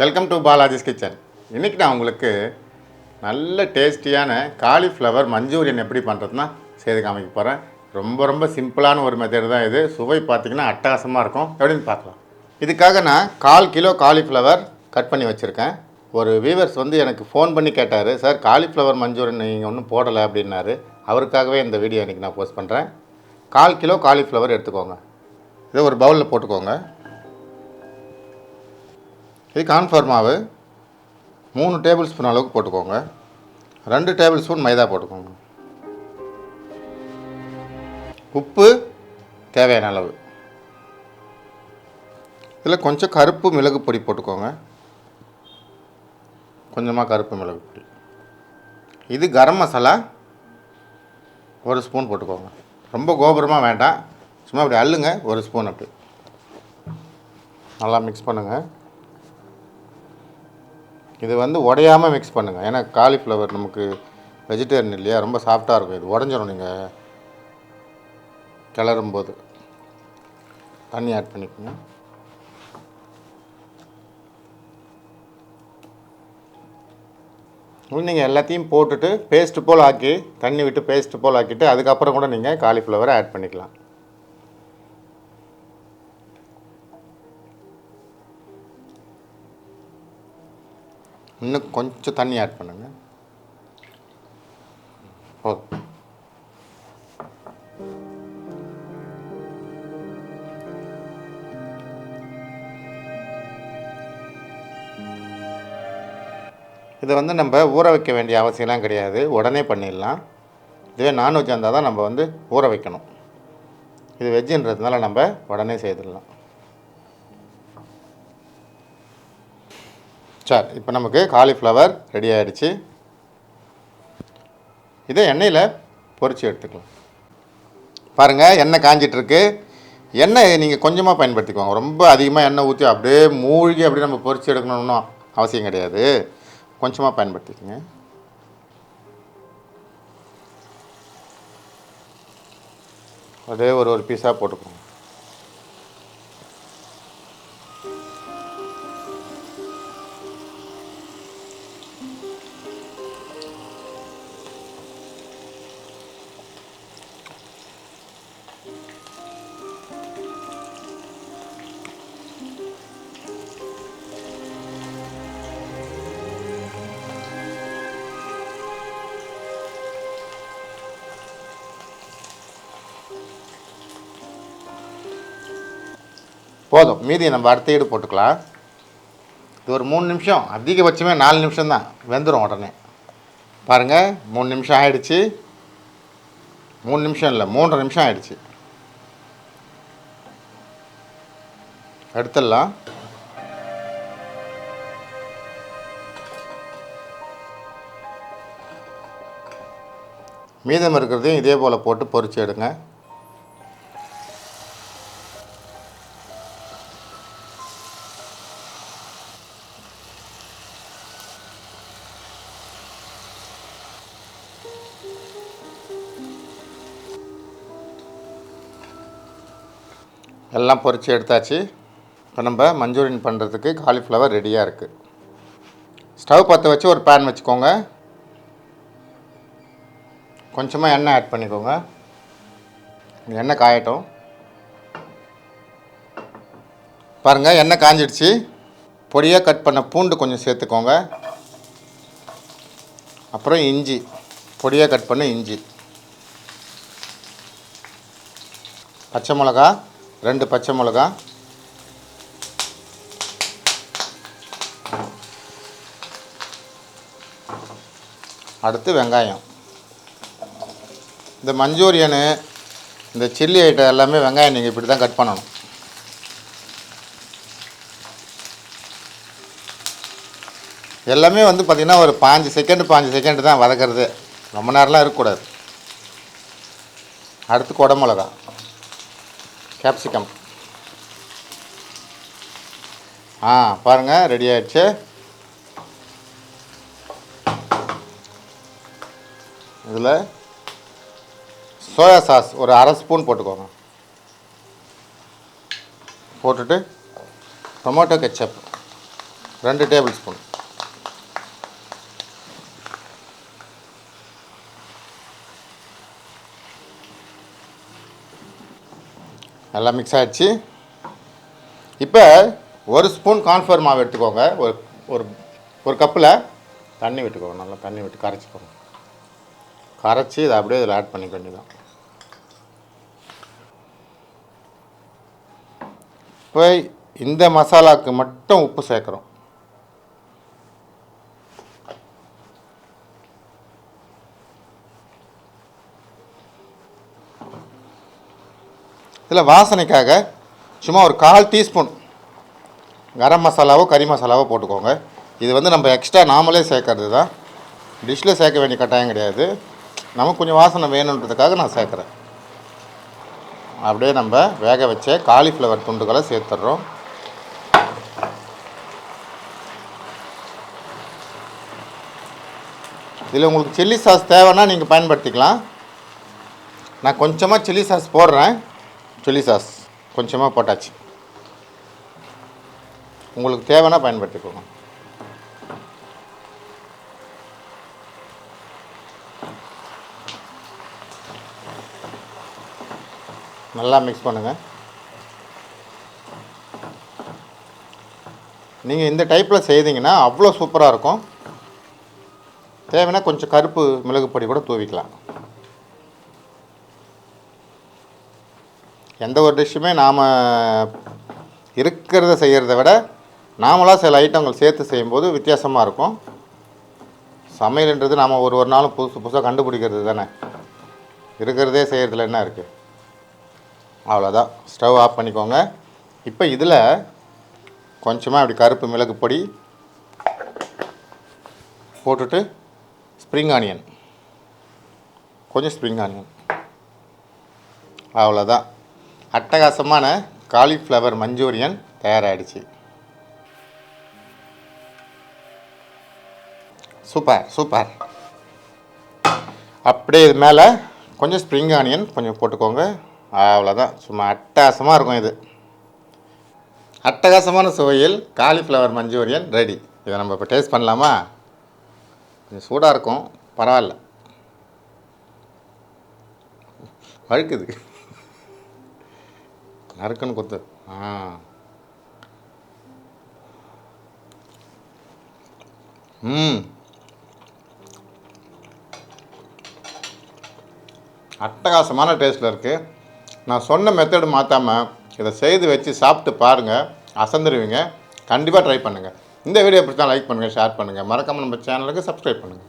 Welcome to Balaji's kitchen இன்றைக்கி நான் உங்களுக்கு நல்ல டேஸ்டியான காலிஃப்ளவர் மஞ்சூரியன் எப்படி பண்ணுறதுனா செய்து காமிக்க போகிறேன் ரொம்ப ரொம்ப சிம்பிளான ஒரு மெத்தட் தான் இது. சுவை பார்த்திங்கன்னா அட்டகாசமாக இருக்கும். எப்படின்னு பார்க்கலாம். இதுக்காக நான் கால் கிலோ காலிஃப்ளவர் கட் பண்ணி வச்சுருக்கேன். ஒரு வியூவர்ஸ் வந்து எனக்கு ஃபோன் பண்ணி கேட்டார் சார் காலிஃப்ளவர் மஞ்சூரியன் நீங்கள் ஒன்றும் போடலை அப்படின்னாரு. அவருக்காகவே இந்த வீடியோ இன்றைக்கி நான் போஸ்ட் பண்ணுறேன் கால் கிலோ காலிஃப்ளவர் எடுத்துக்கோங்க. இதை ஒரு பவுலில் போட்டுக்கோங்க. இது கான்ஃபர் மாவு மூணு டேபிள் ஸ்பூன் அளவுக்கு போட்டுக்கோங்க. ரெண்டு டேபிள் ஸ்பூன் மைதா போட்டுக்கோங்க. உப்பு தேவையான அளவு. இதில் கொஞ்சம் கருப்பு மிளகு பொடி போட்டுக்கோங்க. கொஞ்சமாக கருப்பு மிளகு பொடி. இது கரம் மசாலா ஒரு ஸ்பூன் போட்டுக்கோங்க. ரொம்ப கோபுரமாக வேண்டாம். சும்மா அப்படி அள்ளுங்க ஒரு ஸ்பூன் அப்படி. நல்லா மிக்ஸ் பண்ணுங்கள் இது வந்து உடையாமல் மிக்ஸ் பண்ணுங்கள் ஏன்னா காலிஃப்ளவர் நமக்கு வெஜிடேரியன் இல்லையா? ரொம்ப சாஃப்டாக இருக்கும். இது உடஞ்சிரும் நீங்கள் கிளறும் போது தண்ணி ஆட் பண்ணிக்கோங்க. நீங்கள் எல்லாத்தையும் போட்டுட்டு பேஸ்ட்டு போல் ஆக்கி தண்ணி விட்டு பேஸ்ட்டு போல் ஆக்கிட்டு அதுக்கப்புறம் கூட நீங்கள் காலிஃப்ளவரை ஆட் பண்ணிக்கலாம். இன்னும் கொஞ்சம் தண்ணி ஆட் பண்ணுங்கள் போதும். இதை வந்து நம்ம ஊற வைக்க வேண்டிய அவசியம்லாம் கிடையாது. உடனே பண்ணிடலாம். இதுவே நான்வெஜ் இருந்தால் தான் நம்ம வந்து ஊற வைக்கணும். இது வெஜ்ஜுன்றதுனால நம்ம உடனே செய்திடலாம். சரி இப்போ நமக்கு காலிஃப்ளவர் ரெடி ஆகிடுச்சு இதை எண்ணெயில் பொரிச்சு எடுத்துக்கலாம். பாருங்கள் எண்ணெய் காஞ்சிட்ருக்கு எண்ணெய் நீங்கள் கொஞ்சமாக பயன்படுத்திக்குவாங்க ரொம்ப அதிகமாக எண்ணெய் ஊற்றி அப்படியே மூழ்கி அப்படியே நம்ம பொறிச்சு எடுக்கணும்னு அவசியம் கிடையாது. கொஞ்சமாக பயன்படுத்திக்கோங்க. அதே ஒரு ஒரு பீஸாக போட்டுக்கோங்க. போதும். மீதி நம்ம அடுத்த ஈடு போட்டுக்கலாம். இது ஒரு மூணு நிமிஷம். அதிகபட்சமே நாலு நிமிஷம் தான் வெந்துடும் உடனே. பாருங்கள் மூணு நிமிஷம் ஆயிடுச்சு. மூணு நிமிஷம் இல்லை மூன்றரை நிமிஷம் ஆயிடுச்சு. எடுத்துடலாம். மீதம் இருக்கிறதையும் இதே போல் போட்டு பொறிச்சு எடுங்க. எல்லாம் பொறிச்சு எடுத்தாச்சு. இப்போ நம்ம மஞ்சூரியன் பண்ணுறதுக்கு காலிஃப்ளவர் ரெடியாக இருக்குது ஸ்டவ் பற்ற வச்சு ஒரு பேன் வச்சுக்கோங்க. கொஞ்சமாக எண்ணெய் ஆட் பண்ணிக்கோங்க. எண்ணெய் காயட்டும். பாருங்கள் எண்ணெய் காஞ்சிடுச்சு. பொடியாக கட் பண்ண பூண்டு கொஞ்சம் சேர்த்துக்கோங்க. அப்புறம் இஞ்சி. பொடியாக கட் பண்ண இஞ்சி. பச்சை மிளகா. ரெண்டு பச்சை மிளகா. அடுத்து வெங்காயம். இந்த மஞ்சூரியனு இந்த சில்லி ஐட்டம் எல்லாமே வெங்காயம் நீங்கள் இப்படி தான் கட் பண்ணணும். எல்லாமே வந்து பார்த்திங்கன்னா ஒரு பாஞ்சு செகண்ட் பாஞ்சு செகண்டு தான் வதக்கிறது. ரொம்ப நேரம்லாம் இருக்கக்கூடாது. அடுத்து குடமிளகா. கேப்சிகம் ஆ பாருங்கள் ரெடி ஆயிடுச்சு. இதில் சோயா சாஸ் ஒரு அரை ஸ்பூன் போட்டுக்கோங்க. போட்டுட்டு டொமேட்டோ கெச்சப் ரெண்டு டேபிள் ஸ்பூன் நல்லா மிக்ஸ் ஆகிடுச்சு இப்போ ஒரு ஸ்பூன் கான்ஃபர் மாவு எடுத்துக்கோங்க. ஒரு ஒரு ஒரு கப்பில் தண்ணி விட்டுக்கோங்க. நல்லா தண்ணி விட்டு கரைச்சிக்கோங்க. கரைச்சி இதை அப்படியே இதில் ஆட் பண்ணிக்க வேண்டியதான் இப்போ இந்த மசாலாவுக்கு மட்டும் உப்பு சேர்க்குறோம். இதில் வாசனைக்காக சும்மா ஒரு கால் டீஸ்பூன் கரம் மசாலாவோ கறி மசாலாவோ போட்டுக்கோங்க. இது வந்து நம்ம எக்ஸ்ட்ரா நாமளே சேர்க்கறது தான். டிஷ்ஷில் சேர்க்க வேண்டிய கட்டாயம் கிடையாது. நமக்கு கொஞ்சம் வாசனை வேணுன்றதுக்காக நான் சேர்க்குறேன். அப்படியே நம்ம வேக வச்ச காலிஃப்ளவர் துண்டுகளை சேர்த்துட்றோம். இதில் உங்களுக்கு சில்லி சாஸ் தேவைன்னா நீங்கள் பயன்படுத்திக்கலாம். நான் கொஞ்சமாக சில்லி சாஸ் போடுறேன். சில்லி சாஸ் கொஞ்சமாக போட்டாச்சு. உங்களுக்கு தேவைன்னா பயன்படுத்திக்கோங்க. நல்லா மிக்ஸ் பண்ணுங்கள் நீங்கள் இந்த டைப்பில் செய்தீங்கன்னா அவ்வளோ சூப்பராக இருக்கும். தேவைன்னா கொஞ்சம் கருப்பு மிளகு பொடி கூட தூவிக்கலாம். எந்த ஒரு டிஷ்ஷுமே நாம் இருக்கிறத செய்கிறத விட நாமளாக சில ஐட்டங்கள் சேர்த்து செய்யும்போது வித்தியாசமாக இருக்கும். சமையல்ன்றது நாம் ஒரு ஒரு நாளும் புதுசு புதுசாக கண்டுபிடிக்கிறது தானே. இருக்கிறதே செய்கிறதுல என்ன இருக்குது அவ்வளோதான் ஸ்டவ் ஆஃப் பண்ணிக்கோங்க. இப்போ இதில் கொஞ்சமாக அப்படி கருப்பு மிளகு பொடி போட்டுட்டு ஸ்ப்ரிங் ஆனியன் கொஞ்சம் ஸ்ப்ரிங் ஆனியன் அவ்வளோதான் அட்டகாசமான காலிஃப்ளவர் மஞ்சூரியன் தயாராகிடுச்சு சூப்பர் சூப்பர். அப்படியே இது மேலே கொஞ்சம் ஸ்ப்ரிங் ஆனியன் கொஞ்சம் போட்டுக்கோங்க. அவ்வளோதான் சும்மா அட்டகாசமாக இருக்கும் இது. அட்டகாசமான சுவையில் காலிஃப்ளவர் மஞ்சூரியன் ரெடி இதை நம்ம இப்போ டேஸ்ட் பண்ணலாமா? கொஞ்சம் சூடாக இருக்கும். பரவாயில்ல. வழுக்குது. நறுக்குன்னு கொத்து. ஆ. ம். அட்டகாசமான டேஸ்ட்டில் இருக்குது நான் சொன்ன மெத்தடு மாற்றாமல் இதை செய்து வச்சு சாப்பிட்டு பாருங்கள் அசந்துருவீங்க. கண்டிப்பாக ட்ரை பண்ணுங்கள் இந்த வீடியோ பிடிச்சா லைக் பண்ணுங்கள் ஷேர் பண்ணுங்கள் மறக்காமல் நம்ம சேனலுக்கு சப்ஸ்கிரைப் பண்ணுங்கள்